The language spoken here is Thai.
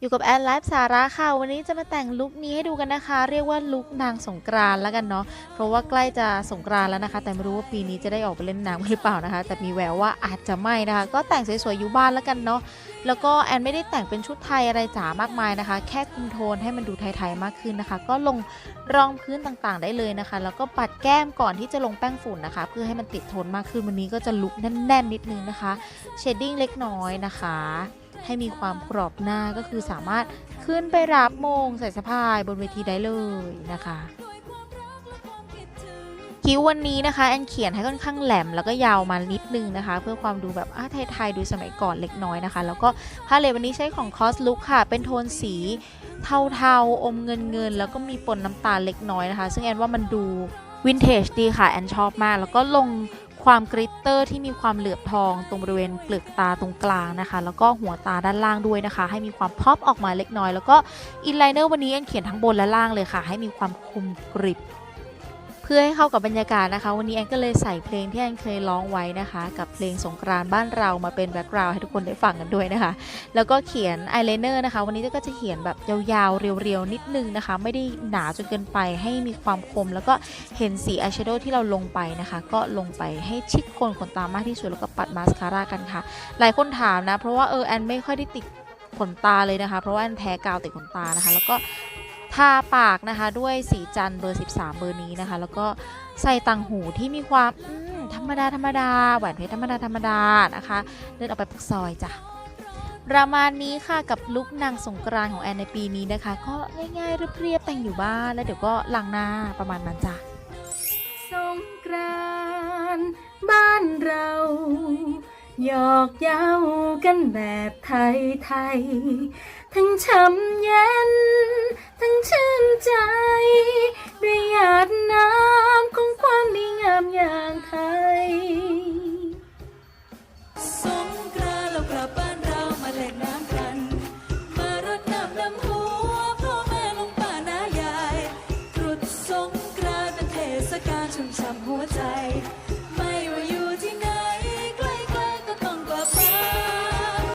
อยู่กับแอนไลฟ์สาระค่ะ วันนี้จะมาแต่งลุคนี้ให้ดูกันนะคะ เรียกว่าลุคนางสงกรานแล้วกันเนาะเพราะว่าใกล้จะสงกรานแล้วนะคะ แต่ไม่รู้ว่าปีนี้จะได้ออกไปเล่นน้ำหรือเปล่านะคะ แต่มีแววว่าอาจจะไม่นะคะ ก็แต่งสวยๆอยู่บ้านแล้วกันเนาะแล้วก็แอนไม่ได้แต่งเป็นชุดไทยอะไรจ๋ามากมายนะคะ แค่คุมโทนให้มันดูไทยๆมากขึ้นนะคะ ก็ลงรองพื้นต่างๆได้เลยนะคะ แล้วก็ปัดแก้มก่อนที่จะลงแป้งฝุ่นนะคะ เพื่อให้มันติดโทนมากขึ้นวันนี้ก็จะลุคแน่นๆนิดนึงนะคะเชดดิ้งเล็กน้อยนะคะ ให้มีความกรอบหน้าก็คือสามารถขึ้นไปรับมงใส่สะพายบนเวทีได้เลยนะคะคิ้ววันนี้นะคะแอนเขียนให้ค่อนข้างแหลมแล้วก็ยาวมานิดนึงนะคะ เพื่อความดูแบบอะไทยๆดูสมัยก่อนเล็กน้อยนะคะ แล้วก็พาเลตวันนี้ใช้ของ Cos Look ค่ะ เป็นโทนสีเทาๆ อมเงินๆ แล้วก็มีปนน้ำตาลเล็กน้อยนะคะ ซึ่งแอนว่ามันดูวินเทจดีค่ะ แอนชอบมาก แล้วก็ลง ความกริตเตอร์ที่มีความเหลือบทองตรงบริเวณเปลือกตาตรงกลางนะคะ แล้วก็หัวตาด้านล่างด้วยนะคะ ให้มีความพอปออกมาเล็กน้อย แล้วก็อินไลเนอร์วันนี้แอนเขียนทั้งบนและล่างเลยค่ะ ให้มีความคมกริบ เพื่อให้เข้ากับบรรยากาศนะคะ วันนี้แอนก็เลยใส่เพลงที่แอนเคยร้องไว้นะคะ กับเพลงสงกรานต์บ้านเรามาเป็นแบ็กกราวด์ให้ทุกคนได้ฟังกันด้วยนะคะ แล้วก็เขียนอายไลเนอร์นะคะ วันนี้ก็จะเขียนแบบยาวๆ เรียวๆ นิดนึงนะคะ ไม่ได้หนาจนเกินไปให้มีความคม แล้วก็เห็นสีอายแชโดว์ที่เราลงไปนะคะ ก็ลงไปให้ชิดโคนขนตามากที่สุดแล้วก็ปัดมาสคาร่ากันค่ะ หลายคนถามนะ เพราะว่าเออแอนไม่ค่อยได้ติดขนตาเลยนะคะ เพราะว่าแอนแพ้กาวติดขนตานะคะ แล้วก็ ทาปากนะคะด้วยสีจันเบอร์ 13 เบอร์นี้นะคะ แล้วก็ใส่ต่างหูที่มีความธรรมดาธรรมดาแหวนเพชรธรรมดาธรรมดานะคะ เดินออกไปปักซอยจ้ะประมาณนี้ค่ะกับลุคนางสงกรานของแอนในปีนี้นะคะ ก็ง่ายๆเรียบๆแต่งอยู่บ้านแล้วเดี๋ยวก็ล้างหน้าประมาณนั้นจ้ะสงกรานบ้านเรา หยอกเย้ากันแบบไทยไทยๆทั้งช้ำเย็น ทั้งชื่นใจ ด้วยหยาดน้ำของความดีงามอย่างไทย สงกรานต์เรากลับบ้านเรามาเล่นน้ำกัน มารดน้ำดำหัวพ่อแม่ลุงป้าน้ายายตรุษสงกรานต์เป็นเทศกาลชุ่มฉ่ำหัวใจ